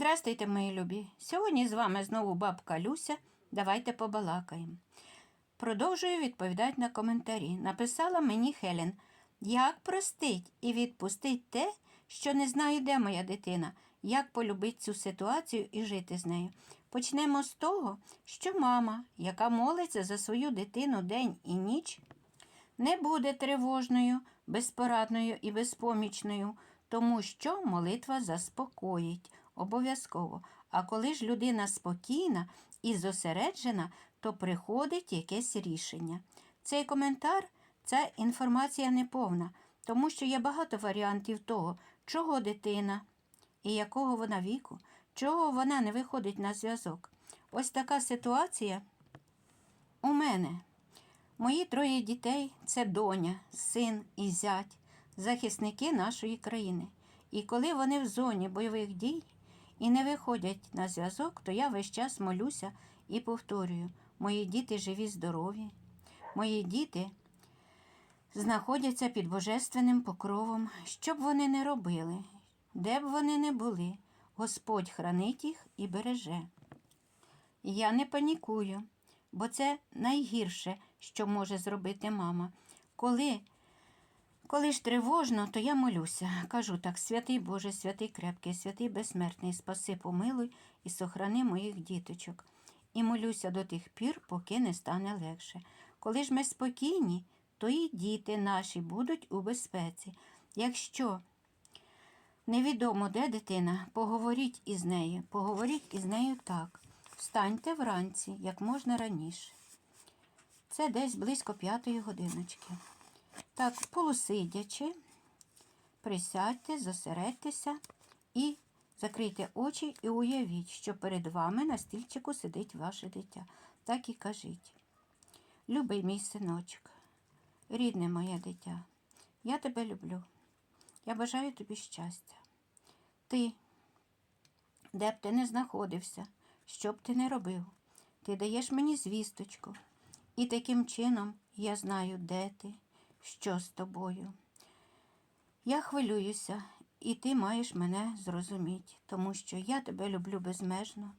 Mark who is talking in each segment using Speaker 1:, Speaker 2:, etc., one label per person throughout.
Speaker 1: Здрастуйте, мої любі. Сьогодні з вами знову бабка Люся. Давайте побалакаємо. Продовжую відповідати на коментарі. Написала мені Хелен, як простить і відпустить те, що не знаю, де моя дитина, як полюбити цю ситуацію і жити з нею. Почнемо з того, що мама, яка молиться за свою дитину день і ніч, не буде тривожною, безпорадною і безпомічною, тому що молитва заспокоїть обов'язково. А коли ж людина спокійна і зосереджена, то приходить якесь рішення. Цей коментар ця інформація неповна, тому що є багато варіантів того, чого дитина і якого вона віку, чого вона не виходить на зв'язок. Ось така ситуація у мене. Мої троє дітей це доня, син і зять, захисники нашої країни. І коли вони в зоні бойових дій і не виходять на зв'язок, то я весь час молюся і повторюю: мої діти живі, здорові, мої діти знаходяться під божественним покровом, що б вони не робили, де б вони не були, Господь хранить їх і береже. Я не панікую, бо це найгірше, що може зробити мама. Коли, коли ж тривожно, то я молюся. Кажу так, святий Боже, святий крепкий, святий безсмертний, спаси, помилуй і сохрани моїх діточок. І молюся до тих пір, поки не стане легше. Коли ж ми спокійні, то і діти наші будуть у безпеці. Якщо невідомо, де дитина, поговоріть із нею, поговоріть із нею так. Встаньте вранці, як можна раніше. Це десь близько п'ятої годиночки. Так, полусидячи, присядьте, зосередьтеся і закрийте очі і уявіть, що перед вами на стільчику сидить ваше дитя. Так і кажіть. Любий мій синочок, рідне моє дитя, я тебе люблю. Я бажаю тобі щастя. Ти, де б ти не знаходився, що б ти не робив, ти даєш мені звісточку, і таким чином я знаю, де ти, що з тобою. Я хвилююся, і ти маєш мене зрозуміти, тому що я тебе люблю безмежно.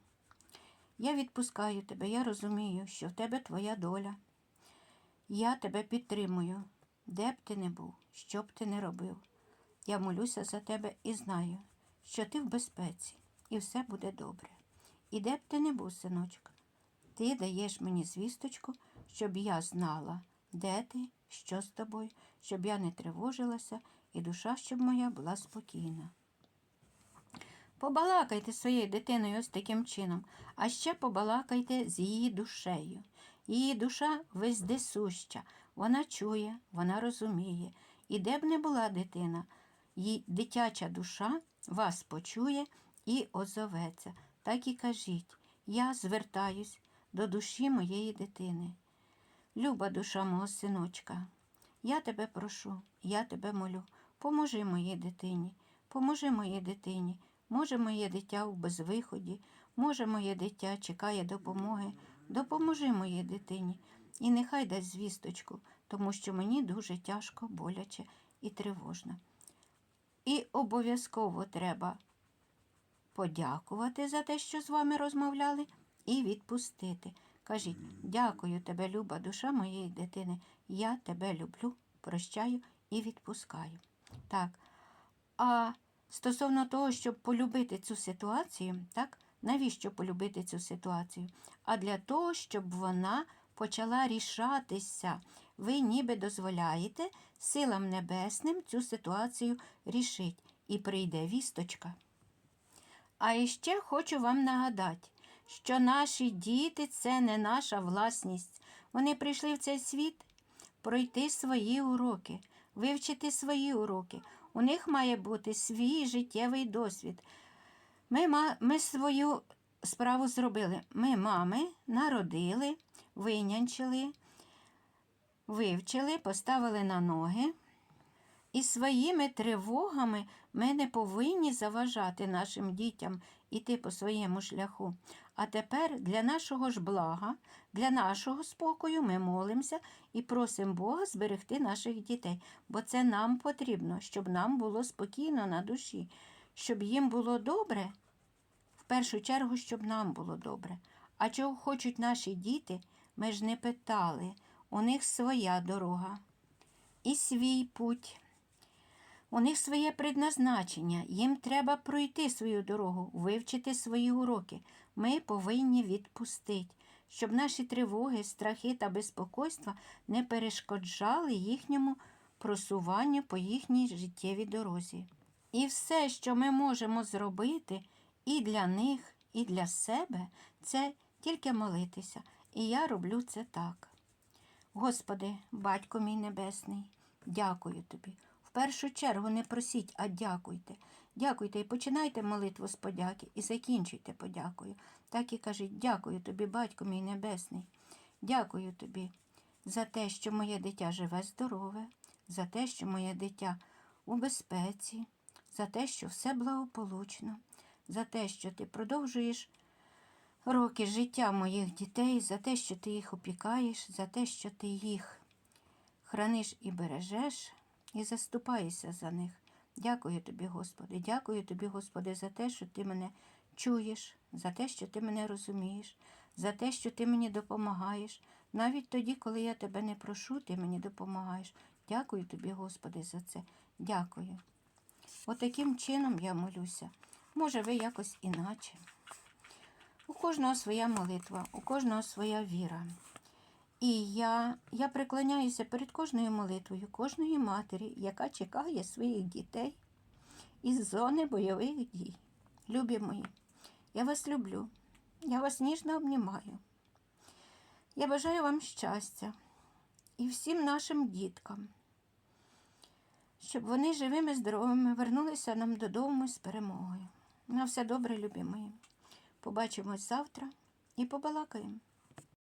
Speaker 1: Я відпускаю тебе, я розумію, що в тебе твоя доля. Я тебе підтримую, де б ти не був, що б ти не робив. Я молюся за тебе і знаю, що ти в безпеці, і все буде добре. І де б ти не був, синочок, ти даєш мені звісточку, щоб я знала, де ти, що з тобою, щоб я не тривожилася, і душа, щоб моя була спокійна. Побалакайте своєю дитиною ось таким чином, а ще побалакайте з її душею. Її душа вездесуща, вона чує, вона розуміє. І де б не була дитина, її дитяча душа вас почує і озоветься. Так і кажіть, я звертаюсь до душі моєї дитини. Люба душа мого синочка, я тебе прошу, я тебе молю, поможи моїй дитині, поможи моїй дитині. Може, моє дитя у безвиході, може, моє дитя чекає допомоги. Допоможи моїй дитині і нехай дасть звісточку, тому що мені дуже тяжко, боляче і тривожно. І обов'язково треба подякувати за те, що з вами розмовляли, і відпустити. Кажіть, дякую тебе, люба душа моєї дитини. Я тебе люблю, прощаю і відпускаю. Так. А стосовно того, щоб полюбити цю ситуацію, так, навіщо полюбити цю ситуацію? А для того, щоб вона почала рішатися. Ви ніби дозволяєте силам небесним цю ситуацію рішить, і прийде вісточка. А іще хочу вам нагадати, що наші діти це не наша власність. Вони прийшли в цей світ пройти свої уроки, вивчити свої уроки. У них має бути свій життєвий досвід. Ми, ми свою справу зробили. Ми мами народили, винянчили, вивчили, поставили на ноги. І своїми тривогами ми не повинні заважати нашим дітям іти по своєму шляху. А тепер для нашого ж блага, для нашого спокою ми молимося і просимо Бога зберегти наших дітей, бо це нам потрібно, щоб нам було спокійно на душі, щоб їм було добре в першу чергу, щоб нам було добре. А чого хочуть наші діти, ми ж не питали. У них своя дорога і свій путь. У них своє предназначення. Їм треба пройти свою дорогу, вивчити свої уроки. Ми повинні відпустити, щоб наші тривоги, страхи та безпокойства не перешкоджали їхньому просуванню по їхній життєвій дорозі. І все, що ми можемо зробити і для них, і для себе, це тільки молитися. І я роблю це так. Господи, Батько мій Небесний, дякую тобі. Першу чергу не просіть, а дякуйте. Дякуйте і починайте молитву з подяки і закінчуйте подякою. Так і кажіть, дякую тобі, Батько мій Небесний. Дякую тобі за те, що моє дитя живе здорове, за те, що моє дитя у безпеці, за те, що все благополучно, за те, що ти продовжуєш роки життя моїх дітей, за те, що ти їх опікаєш, за те, що ти їх храниш і бережеш, і заступаєшся за них. Дякую тобі, Господи, дякую тобі, Господи, за те, що ти мене чуєш, за те, що ти мене розумієш, за те, що ти мені допомагаєш. Навіть тоді, коли я тебе не прошу, ти мені допомагаєш. Дякую тобі, Господи, за це. Дякую. Отаким чином я молюся. Може, ви якось іначе. У кожного своя молитва, у кожного своя віра. І я, я преклоняюся перед кожною молитвою, кожної матері, яка чекає своїх дітей із зони бойових дій. Любі мої, я вас люблю, я вас ніжно обнімаю. Я бажаю вам щастя і всім нашим діткам, щоб вони живими, здоровими вернулися нам додому з перемогою. На все добре, любі мої. Побачимось завтра і побалакаємо.